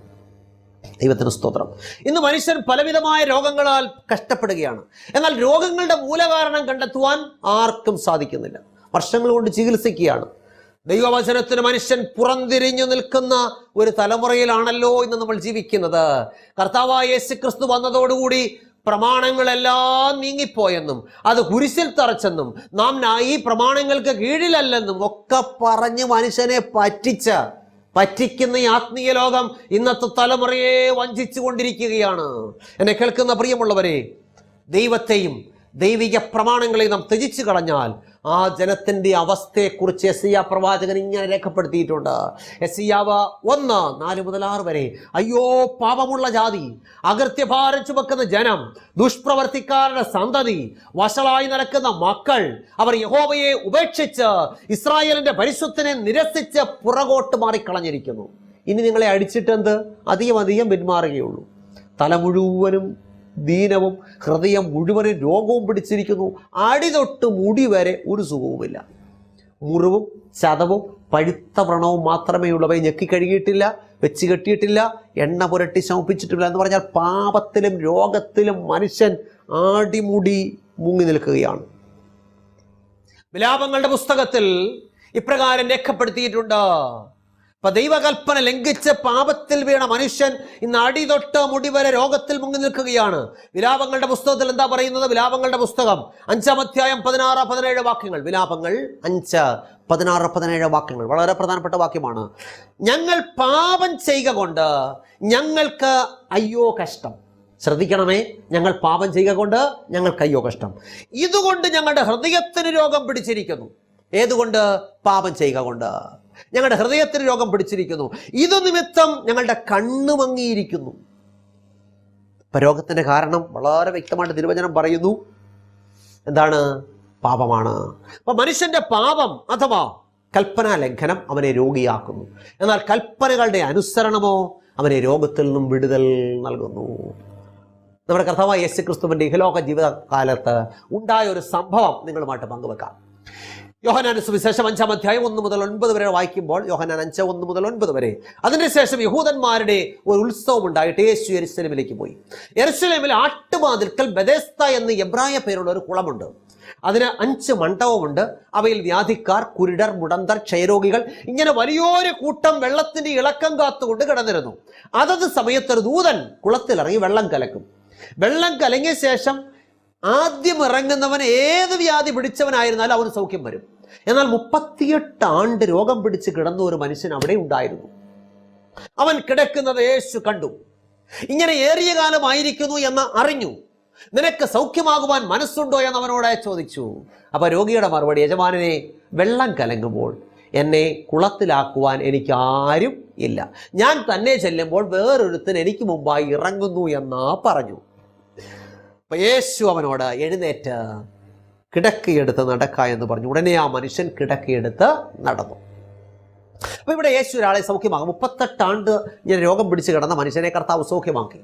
ദൈവത്തിന് സ്തോത്രം. ഇന്ന് മനുഷ്യൻ പലവിധമായ രോഗങ്ങളാൽ കഷ്ടപ്പെടുകയാണ്. എന്നാൽ രോഗങ്ങളുടെ മൂലകാരണം കണ്ടെത്തുവാൻ ആർക്കും സാധിക്കുന്നില്ല. വർഷങ്ങൾ കൊണ്ട് ചികിത്സിക്കുകയാണ്. ദൈവവചനത്തിന് മനുഷ്യൻ പുറംതിരിഞ്ഞു നിൽക്കുന്ന ഒരു തലമുറയിലാണല്ലോ ഇന്ന് നമ്മൾ ജീവിക്കുന്നത്. കർത്താവായ യേശു ക്രിസ്തു വന്നതോടുകൂടി പ്രമാണങ്ങളെല്ലാം നീങ്ങിപ്പോയെന്നും അത് കുരിശിൽ തറച്ചെന്നും നാം ഈ പ്രമാണങ്ങൾക്ക് കീഴിലല്ലെന്നും ഒക്കെ പറഞ്ഞ് മനുഷ്യനെ പറ്റിച്ച പറ്റിക്കുന്ന ഈ ആത്മീയ ലോകം ഇന്നത്തെ തലമുറയെ വഞ്ചിച്ചു കൊണ്ടിരിക്കുകയാണ് എന്നെ കേൾക്കുന്ന പ്രിയമുള്ളവരെ ദൈവത്തെയും ദൈവിക പ്രമാണങ്ങളെയും നാം ത്യജിച്ചു കളഞ്ഞാൽ ആ ജനത്തിന്റെ അവസ്ഥയെക്കുറിച്ച് എസിയ പ്രവാചകൻ ഇങ്ങനെ രേഖപ്പെടുത്തിയിട്ടുണ്ട്. എസിയാവ് ഒന്ന് നാല് മുതൽ ആറ് വരെ. അയ്യോ പാപമുള്ള ജാതി അകൃത്യഭാരം ചുമക്കുന്ന ജനം ദുഷ്പ്രവർത്തിക്കാരുടെ സന്തതി വഷളായി നടക്കുന്ന മക്കൾ അവർ യഹോവയെ ഉപേക്ഷിച്ച് ഇസ്രായേലിന്റെ പരിശുദ്ധനെ നിരസിച്ച് പുറകോട്ട് മാറിക്കളഞ്ഞിരിക്കുന്നു. ഇനി നിങ്ങളെ അടിച്ചിട്ടെന്ത്? അധികം അധികം പിന്മാറുകയുള്ളൂ. തല മുഴുവനും ദീനവും ഹൃദയം മുഴുവനും രോഗവും പിടിച്ചിരിക്കുന്നു. അടി തൊട്ട് മുടി വരെ ഒരു സുഖവുമില്ല. മുറിവും ചതവും പഴുത്ത വ്രണവും മാത്രമേ ഉള്ളവയെ ഞെക്കി കഴുകിയിട്ടില്ല വെച്ച് കെട്ടിയിട്ടില്ല എണ്ണ പുരട്ടി ശമിപ്പിച്ചിട്ടില്ല എന്ന് പറഞ്ഞാൽ പാപത്തിലും രോഗത്തിലും മനുഷ്യൻ ആടിമുടി മുങ്ങി നിൽക്കുകയാണ്. വിലാപങ്ങളുടെ പുസ്തകത്തിൽ ഇപ്രകാരം രേഖപ്പെടുത്തിയിട്ടുണ്ട്. അപ്പൊ ദൈവകൽപ്പന ലംഘിച്ച് പാപത്തിൽ വീണ മനുഷ്യൻ ഇന്ന് അടി തൊട്ട് മുടി വരെ രോഗത്തിൽ മുങ്ങി നിൽക്കുകയാണ്. വിലാപങ്ങളുടെ പുസ്തകത്തിൽ എന്താ പറയുന്നത്? വിലാപങ്ങളുടെ പുസ്തകം. അഞ്ചാം അധ്യായം പതിനാറ് പതിനേഴ് വാക്യങ്ങൾ. വിലാപങ്ങൾ അഞ്ച് പതിനാറ് പതിനേഴ് വാക്യങ്ങൾ. വളരെ പ്രധാനപ്പെട്ട വാക്യമാണ്. ഞങ്ങൾ പാപം ചെയ്യുക കൊണ്ട് ഞങ്ങൾക്ക് അയ്യോ കഷ്ടം. ശ്രദ്ധിക്കണമേ. ഞങ്ങൾ പാപം ചെയ്യുക കൊണ്ട് ഞങ്ങൾക്ക് അയ്യോ കഷ്ടം. ഇതുകൊണ്ട് ഞങ്ങളുടെ ഹൃദയത്തിന് രോഗം പിടിച്ചിരിക്കുന്നു. ഏതുകൊണ്ട്? പാപം ചെയ്യുക കൊണ്ട്. ഞങ്ങളുടെ ഹൃദയത്തിന് രോഗം പിടിച്ചിരിക്കുന്നു. ഇത് നിമിത്തം ഞങ്ങളുടെ കണ്ണു മങ്ങിയിരിക്കുന്നു. ഇപ്പൊ രോഗത്തിന്റെ കാരണം വളരെ വ്യക്തമായിട്ട് തിരുവചനം പറയുന്നു. എന്താണ്? പാപമാണ്. അപ്പൊ മനുഷ്യന്റെ പാപം അഥവാ കൽപ്പനാ ലംഘനം അവനെ രോഗിയാക്കുന്നു. എന്നാൽ കൽപ്പനകളുടെ അനുസരണമോ അവനെ രോഗത്തിൽ നിന്നും വിടുതൽ നൽകുന്നു. നമ്മുടെ കർത്താവായ യേശു ക്രിസ്തുവിന്റെ ഇഹലോക ജീവിതകാലത്ത് ഉണ്ടായ ഒരു സംഭവം നിങ്ങളുമായിട്ട് പങ്കുവെക്കാം. യോഹനാൻ സുവിശേഷം അഞ്ചാം അധ്യായം ഒന്ന് മുതൽ ഒൻപത് വരെ വായിക്കുമ്പോൾ യോഹനാൻ അഞ്ച് ഒന്ന് മുതൽ ഒൻപത് വരെ. അതിനുശേഷം യഹൂദന്മാരുടെ ഒരു ഉത്സവം ഉണ്ടായിട്ട് യേശു എരുസലേമിലേക്ക് പോയി. എരുസലേമിൽ ആട്ടുമാതിൽക്കൽ ബദേസ്ത എന്ന് എബ്രായ പേരുള്ള ഒരു കുളമുണ്ട്. അതിന് അഞ്ച് മണ്ഡപമുണ്ട്. അവയിൽ വ്യാധിക്കാർ കുരുടർ മുടന്തർ ക്ഷയരോഗികൾ ഇങ്ങനെ വലിയൊരു കൂട്ടം വെള്ളത്തിന്റെ ഇളക്കം കാത്തുകൊണ്ട് കിടന്നിരുന്നു. അതത് സമയത്തൊരു ദൂതൻ കുളത്തിലിറങ്ങി വെള്ളം കലക്കും. വെള്ളം കലങ്ങിയ ശേഷം ആദ്യം ഇറങ്ങുന്നവൻ ഏത് വ്യാധി പിടിച്ചവനായിരുന്നാലും അവന് സൗഖ്യം വരും. എന്നാൽ മുപ്പത്തിയെട്ട് ആണ്ട് രോഗം പിടിച്ച് കിടന്ന ഒരു മനുഷ്യൻ അവിടെ ഉണ്ടായിരുന്നു. അവൻ കിടക്കുന്നത് യേശു കണ്ടു. ഇങ്ങനെ ഏറിയ കാലമായിരിക്കുന്നു എന്ന് അറിഞ്ഞു. നിനക്ക് സൗഖ്യമാകുവാൻ മനസ്സുണ്ടോ എന്ന് അവനോട് ചോദിച്ചു. അപ്പൊ രോഗിയുടെ മറുപടി യജമാനനെ വെള്ളം കലങ്ങുമ്പോൾ എന്നെ കുളത്തിലാക്കുവാൻ എനിക്ക് ആരും ഇല്ല. ഞാൻ തന്നെ ചെല്ലുമ്പോൾ വേറൊരുത്തൻ എനിക്ക് മുമ്പായി ഇറങ്ങുന്നു എന്നാ പറഞ്ഞു. അപ്പൊ യേശു അവനോട് എഴുന്നേറ്റ് കിടക്കിയെടുത്ത് നടക്ക എന്ന് പറഞ്ഞു. ഉടനെ ആ മനുഷ്യൻ കിടക്കിയെടുത്ത് നടന്നു. അപ്പോൾ ഇവിടെ യേശു ഒരാളെ സൗഖ്യമാകും മുപ്പത്തെട്ടാണ്ട് ഞാൻ രോഗം പിടിച്ച് കിടന്ന മനുഷ്യനെ കർത്താവ് സൗഖ്യമാക്കി.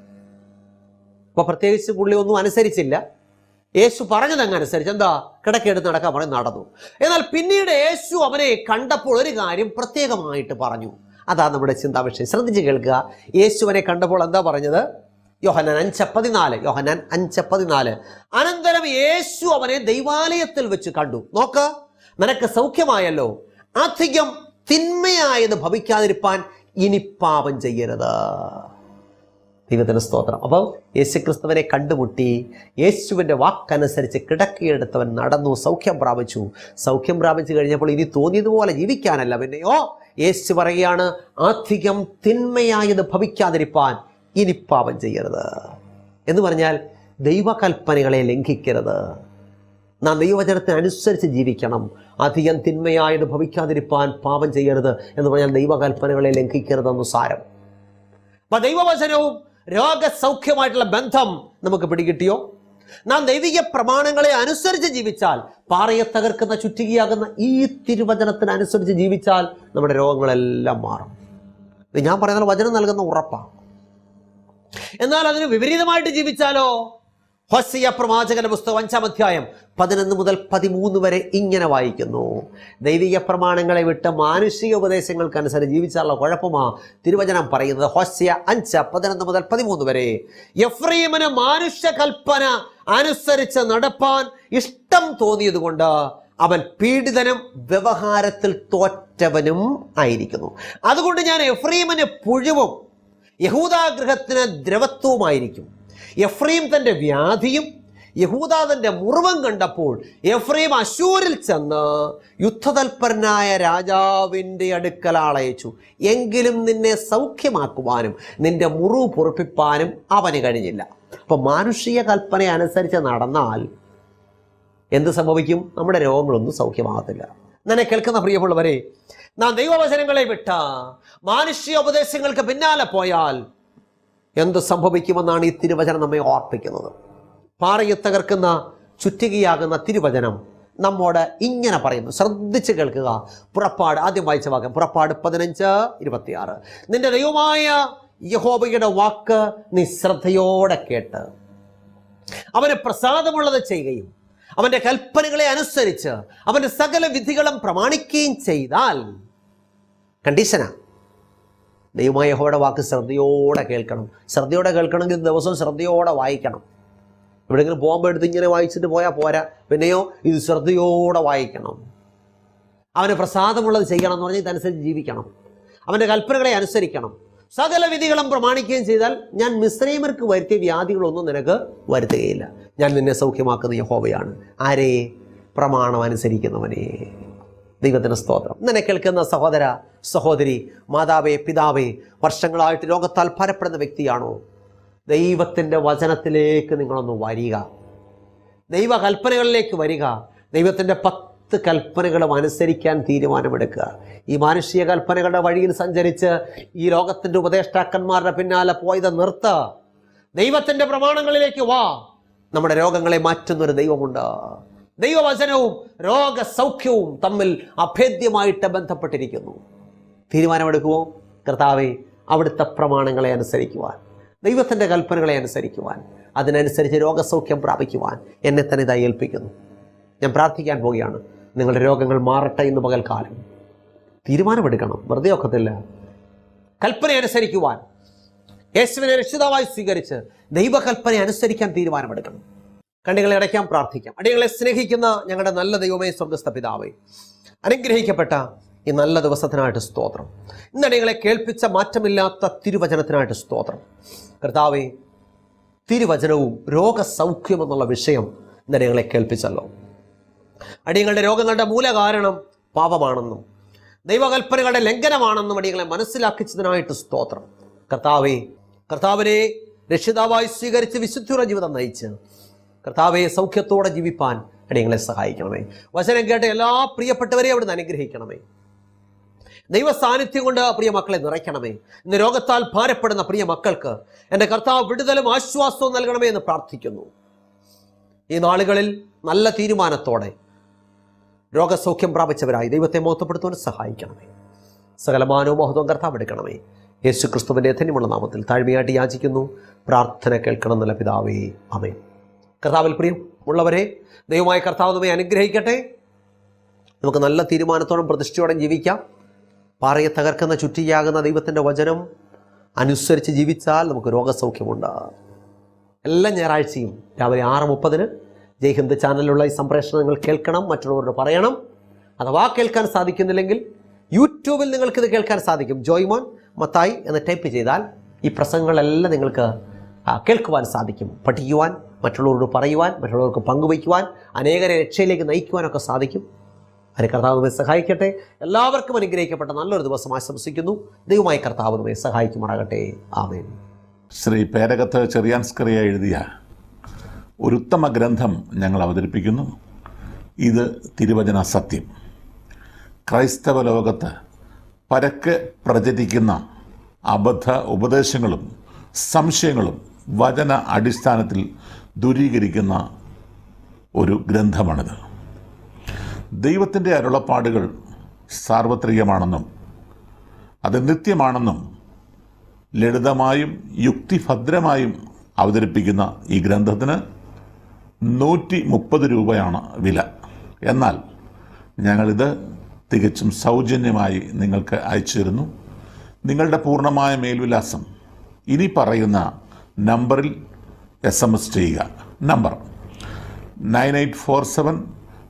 അപ്പൊ പ്രത്യേകിച്ച് പുള്ളി ഒന്നും അനുസരിച്ചില്ല. യേശു പറഞ്ഞതങ്ങനുസരിച്ച് എന്താ? കിടക്കെടുത്ത് നടക്കാൻ പറഞ്ഞു നടന്നു. എന്നാൽ പിന്നീട് യേശു അവനെ കണ്ടപ്പോൾ ഒരു കാര്യം പ്രത്യേകമായിട്ട് പറഞ്ഞു. അതാ നമ്മുടെ ചിന്താവിഷയം. ശ്രദ്ധിച്ച് കേൾക്കുക. യേശുവിനെ കണ്ടപ്പോൾ എന്താ പറഞ്ഞത്? യോഹനാൻ അഞ്ച പതിനാല് യോഹനാൻ അഞ്ച പതിനാല്. അനന്തരം യേശു അവനെ ദൈവാലയത്തിൽ വെച്ച് കണ്ടു. നോക്ക് നിനക്ക് സൗഖ്യമായല്ലോ. അധികം തിന്മയായത് ഭവിക്കാതിരിപ്പാൻ ഇനി പാപം ചെയ്യരുത്. ദൈവത്തിന് സ്തോത്രം. അപ്പം യേശുക്രിസ്തുവിനെ കണ്ടുമുട്ടി യേശുവിന്റെ വാക്കനുസരിച്ച് കിടക്കിയെടുത്തവൻ നടന്നു സൗഖ്യം പ്രാപിച്ചു. സൗഖ്യം പ്രാപിച്ചു കഴിഞ്ഞപ്പോൾ ഇനി തോന്നിയതുപോലെ ജീവിക്കാനല്ല. പിന്നെയോ യേശു പറയുകയാണ് അധികം തിന്മയായത് ഭവിക്കാതിരിപ്പാൻ ഇനി പാപം ചെയ്യരുത്. എന്ന് പറഞ്ഞാൽ ദൈവകൽപ്പനകളെ ലംഘിക്കരുത്. നാം ദൈവവചനത്തിന് അനുസരിച്ച് ജീവിക്കണം. അധികം തിന്മയായത് ഭവിക്കാതിരിപ്പാൻ പാപം ചെയ്യരുത് എന്ന് പറഞ്ഞാൽ ദൈവകൽപ്പനകളെ ലംഘിക്കരുതെന്ന് സാരം. അപ്പൊ ദൈവവചനവും രോഗസൗഖ്യമായിട്ടുള്ള ബന്ധം നമുക്ക് പിടികിട്ടിയോ? നാം ദൈവിക പ്രമാണങ്ങളെ അനുസരിച്ച് ജീവിച്ചാൽ പാറയെ തകർക്കുന്ന ചുറ്റികയാകുന്ന ഈ തിരുവചനത്തിനനുസരിച്ച് ജീവിച്ചാൽ നമ്മുടെ രോഗങ്ങളെല്ലാം മാറും. ഇത് ഞാൻ പറയുന്ന വചനം നൽകുന്ന ഉറപ്പാണ്. എന്നാൽ അതിന് വിപരീതമായിട്ട് ജീവിച്ചാലോ? ഹൊസിയ പ്രവാചകന്റെ പുസ്തകം അഞ്ചാം അധ്യായം പതിനൊന്ന് മുതൽ പതിമൂന്ന് വരെ ഇങ്ങനെ വായിക്കുന്നു. ദൈവിക പ്രമാണങ്ങളെ വിട്ട് മാനുഷിക ഉപദേശങ്ങൾക്കനുസരിച്ച് ജീവിച്ചാലുള്ള കുഴപ്പമാ തിരുവചനം പറയുന്നത്. ഹൊസ്യ അഞ്ച പതിനൊന്ന് മുതൽ പതിമൂന്ന് വരെ. എഫ്രീമന് മാനുഷ്യ കൽപ്പന അനുസരിച്ച് നടപ്പാൻ ഇഷ്ടം തോന്നിയതുകൊണ്ട് അവൻ പീഡിതനും വ്യവഹാരത്തിൽ തോറ്റവനും ആയിരിക്കുന്നു. അതുകൊണ്ട് ഞാൻ എഫ്രീമന് പുഴുവും യഹൂദാഗ്രഹത്തിന് ദ്രവത്വവുമായിരിക്കും. എഫ്രീം തന്റെ വ്യാധിയും യഹൂദ തന്റെ മുറിവും കണ്ടപ്പോൾ എഫ്രീം അശൂരിൽ ചെന്ന് യുദ്ധതൽപരനായ രാജാവിന്റെ അടുക്കൽ ആളയച്ചു. എങ്കിലും നിന്നെ സൗഖ്യമാക്കുവാനും നിന്റെ മുറിവ് പൊറപ്പിപ്പാനും അവന് കഴിഞ്ഞില്ല. അപ്പോൾ മാനുഷിക കൽപ്പന അനുസരിച്ച് നടന്നാൽ എന്ത് സംഭവിക്കും? നമ്മുടെ രോഗങ്ങളൊന്നും സൗഖ്യമാകത്തില്ല. എന്നെ കേൾക്കുന്ന പ്രിയമുള്ളവരെ നാം ദൈവവചനങ്ങളെ വിട്ട മാനുഷ്യ ഉപദേശങ്ങൾക്ക് പിന്നാലെ പോയാൽ എന്ത് സംഭവിക്കുമെന്നാണ് ഈ തിരുവചനം നമ്മെ ഓർപ്പിക്കുന്നത്. പാറയെ തകർക്കുന്ന ചുറ്റികയാകുന്ന തിരുവചനം നമ്മോട് ഇങ്ങനെ പറയുന്നു. ശ്രദ്ധിച്ച് കേൾക്കുക. പുറപ്പാട് ആദ്യം വായിച്ച വാക്യം പുറപ്പാട് പതിനഞ്ച് ഇരുപത്തിയാറ്. നിന്റെ ദൈവമായ യഹോബയുടെ വാക്ക് നീ ശ്രദ്ധയോടെ കേട്ട്. അവന് പ്രസാദമുള്ളത് ചെയ്യുകയും അവന്റെ കൽപ്പനകളെ അനുസരിച്ച് അവന്റെ സകല വിധികളും പ്രമാണിക്കുകയും ചെയ്താൽ കണ്ടീഷനാ. ദൈവമായ യഹോയുടെ വാക്ക് ശ്രദ്ധയോടെ കേൾക്കണം. ശ്രദ്ധയോടെ കേൾക്കണമെങ്കിൽ ദിവസവും ശ്രദ്ധയോടെ വായിക്കണം. എവിടെയെങ്കിലും പോകുമ്പോൾ എടുത്ത് ഇങ്ങനെ വായിച്ചിട്ട് പോയാൽ പോരാ. പിന്നെയോ ഇത് ശ്രദ്ധയോടെ വായിക്കണം. അവന് പ്രസാദമുള്ളത് ചെയ്യണം എന്ന് പറഞ്ഞാൽ ഇതനുസരിച്ച് ജീവിക്കണം. അവന്റെ കൽപ്പനകളെ അനുസരിക്കണം. സകല വിധികളും പ്രമാണിക്കുകയും ചെയ്താൽ ഞാൻ മിശ്രൈമർക്ക് വരുത്തിയ വ്യാധികളൊന്നും നിനക്ക് വരുത്തുകയില്ല. ഞാൻ നിന്നെ സൗഖ്യമാക്കുന്ന യഹോവയാണ്. ആരെ? പ്രമാണം അനുസരിക്കുന്നവനെ. ദൈവത്തിന് സ്തോത്രം. നിന്നെ കേൾക്കുന്ന സഹോദര സഹോദരി മാതാവേ പിതാവേ വർഷങ്ങളായിട്ട് രോഗത്താൽ ഭരപ്പെടുന്ന വ്യക്തിയാണോ? ദൈവത്തിന്റെ വചനത്തിലേക്ക് നിങ്ങളൊന്ന് വരിക. ദൈവകൽപ്പനകളിലേക്ക് വരിക. ദൈവത്തിന്റെ പത്ത് കൽപ്പനകളും അനുസരിക്കാൻ തീരുമാനമെടുക്കുക. ഈ മാനുഷിക കൽപ്പനകളുടെ വഴിയിൽ സഞ്ചരിച്ച് ഈ ലോകത്തിന്റെ ഉപദേഷ്ടാക്കന്മാരുടെ പിന്നാലെ പോയത് നിർത്ത. ദൈവത്തിന്റെ പ്രമാണങ്ങളിലേക്ക് വാ. നമ്മുടെ രോഗങ്ങളെ മാറ്റുന്നൊരു ദൈവമുണ്ട്. ദൈവവചനവും രോഗസൗഖ്യവും തമ്മിൽ അഭേദ്യമായിട്ട് ബന്ധപ്പെട്ടിരിക്കുന്നു. തീരുമാനമെടുക്കുമോ? കർത്താവെ അവിടുത്തെ പ്രമാണങ്ങളെ അനുസരിക്കുവാൻ ദൈവത്തിന്റെ കൽപ്പനകളെ അനുസരിക്കുവാൻ അതിനനുസരിച്ച് രോഗസൗഖ്യം പ്രാപിക്കുവാൻ എന്നെ തന്നെ ഇതായി ഏൽപ്പിക്കുന്നു. ഞാൻ പ്രാർത്ഥിക്കാൻ പോവുകയാണ്. നിങ്ങളുടെ രോഗങ്ങൾ മാറട്ടെ എന്ന് പകൽക്കാലം. തീരുമാനമെടുക്കണം. വെറുതെ ഒക്കത്തില്ല. കൽപ്പന അനുസരിക്കുവാൻ യേശുവിനെ രക്ഷിതാവായി സ്വീകരിച്ച് ദൈവകൽപ്പന അനുസരിക്കാൻ തീരുമാനമെടുക്കണം. കണ്ണുകളെ അടയ്ക്കാൻ പ്രാർത്ഥിക്കാം. അടികളെ സ്നേഹിക്കുന്ന ഞങ്ങളുടെ നല്ല ദൈവമേ സ്വർഗസ്ഥ പിതാവേ അനുഗ്രഹിക്കപ്പെട്ട ഈ നല്ല ദിവസത്തിനായിട്ട് സ്തോത്രം. ഇന്നടികളെ കേൾപ്പിച്ച മാറ്റമില്ലാത്ത തിരുവചനത്തിനായിട്ട് സ്തോത്രം. കർത്താവേ തിരുവചനവും രോഗസൗഖ്യം എന്നുള്ള വിഷയം ഇന്നടികളെ കേൾപ്പിച്ചല്ലോ. അടിയങ്ങളുടെ രോഗങ്ങളുടെ മൂലകാരണം പാപമാണെന്നും ദൈവകൽപ്പനകളുടെ ലംഘനമാണെന്നും അടിയങ്ങളെ മനസ്സിലാക്കിച്ചതിനായിട്ട് സ്തോത്രം. കർത്താവെ കർത്താവിനെ രക്ഷിതാവായി സ്വീകരിച്ച് വിശുദ്ധിയുടെ ജീവിതം നയിച്ച് കർത്താവെ സൗഖ്യത്തോടെ ജീവിപ്പാൻ അടിയങ്ങളെ സഹായിക്കണമേ. വചനം കേട്ട എല്ലാ പ്രിയപ്പെട്ടവരെയും അവിടുന്ന് അനുഗ്രഹിക്കണമേ. ദൈവ സാന്നിധ്യം കൊണ്ട് പ്രിയ മക്കളെ നിറയ്ക്കണമേ. ഇന്ന് രോഗത്താൽ ഭാരപ്പെടുന്ന പ്രിയ മക്കൾക്ക് എന്റെ കർത്താവ് വിടുതലും ആശ്വാസവും നൽകണമേ എന്ന് പ്രാർത്ഥിക്കുന്നു. ഈ നാളുകളിൽ നല്ല തീരുമാനത്തോടെ രോഗസൗഖ്യം പ്രാപിച്ചവരായി ദൈവത്തെ മോത്തപ്പെടുത്തുവാൻ സഹായിക്കണമേ. സകലമാനവും മഹത്വം കർത്താവ് എടുക്കണമേ. യേശു ക്രിസ്തുവിന്റെ ധന്യമുള്ള നാമത്തിൽ താഴ്മയായിട്ട് യാചിക്കുന്നു. പ്രാർത്ഥന കേൾക്കണം എന്നുള്ള പിതാവേ. അമേ കർത്താവിൽ പ്രിയം ഉള്ളവരെ ദൈവമായ കർത്താവ് നമ്മെ അനുഗ്രഹിക്കട്ടെ. നമുക്ക് നല്ല തീരുമാനത്തോടും പ്രതിഷ്ഠയോടും ജീവിക്കാം. പാറയെ തകർക്കുന്ന ചുറ്റിയാകുന്ന ദൈവത്തിന്റെ വചനം അനുസരിച്ച് ജീവിച്ചാൽ നമുക്ക് രോഗസൗഖ്യമുണ്ട്. എല്ലാ ഞായറാഴ്ചയും രാവിലെ ആറ് മുപ്പതിന് ജയ്ഹിന്ദ് ചാനലിലുള്ള ഈ സംപ്രേഷണങ്ങൾ കേൾക്കണം മറ്റുള്ളവരോട് പറയണം. അഥവാ കേൾക്കാൻ സാധിക്കുന്നില്ലെങ്കിൽ യൂട്യൂബിൽ നിങ്ങൾക്കിത് കേൾക്കാൻ സാധിക്കും. ജോയ്മോൻ മത്തായി എന്ന് ടൈപ്പ് ചെയ്താൽ ഈ പ്രസംഗങ്ങളെല്ലാം നിങ്ങൾക്ക് കേൾക്കുവാൻ സാധിക്കും. പഠിക്കുവാൻ മറ്റുള്ളവരോട് പറയുവാൻ മറ്റുള്ളവർക്ക് പങ്കുവയ്ക്കുവാൻ അനേകരെ രക്ഷയിലേക്ക് നയിക്കുവാനൊക്കെ സാധിക്കും. അതിന് കർത്താവ് നമ്മെ സഹായിക്കട്ടെ. എല്ലാവർക്കും അനുഗ്രഹിക്കപ്പെട്ട നല്ലൊരു ദിവസം ആശംസിക്കുന്നു. ദൈവമായി കർത്താവ് നമ്മെ സഹായിക്കുമാറാകട്ടെ. ആമേൻ. ശ്രീ പേരകത്ത് ചെറിയാൻസ്കറിയ എഴുതിയ ഒരു ഉത്തമ ഗ്രന്ഥം ഞങ്ങൾ അവതരിപ്പിക്കുന്നു. ഇത് തിരുവചന സത്യം. ക്രൈസ്തവ ലോകത്ത് പരക്കെ പ്രചരിക്കുന്ന അബദ്ധ ഉപദേശങ്ങളും സംശയങ്ങളും വചന അടിസ്ഥാനത്തിൽ ദൂരീകരിക്കുന്ന ഒരു ഗ്രന്ഥമാണിത്. ദൈവത്തിന്റെ അരുളപ്പാടുകൾ സാർവത്രികമാണെന്നും അത് നിത്യമാണെന്നും ലളിതമായും യുക്തിഭദ്രമായും അവതരിപ്പിക്കുന്ന ഈ ഗ്രന്ഥത്തിന് നൂറ്റി മുപ്പത് രൂപയാണ് വില. എന്നാൽ ഞങ്ങളിത് തികച്ചും സൗജന്യമായി നിങ്ങൾക്ക് അയച്ചു തരുന്നു. നിങ്ങളുടെ പൂർണമായ മേൽവിലാസം ഇനി പറയുന്ന നമ്പറിൽ എസ് എം എസ് ചെയ്യുക. Number nine eight four seven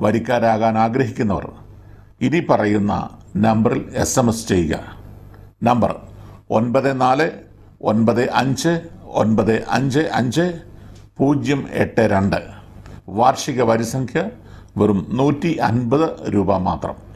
വരിക്കാരാകാൻ ആഗ്രഹിക്കുന്നവർ. ഇനി പറയുന്ന നമ്പറിൽ എസ് എം എസ് ചെയ്യുക. നമ്പർ ഒൻപത് നാല് ഒൻപത് അഞ്ച് ഒൻപത് അഞ്ച് അഞ്ച് പൂജ്യം എട്ട് രണ്ട്. വാർഷിക വരിസംഖ്യ വെറും നൂറ്റി അൻപത് രൂപ മാത്രം.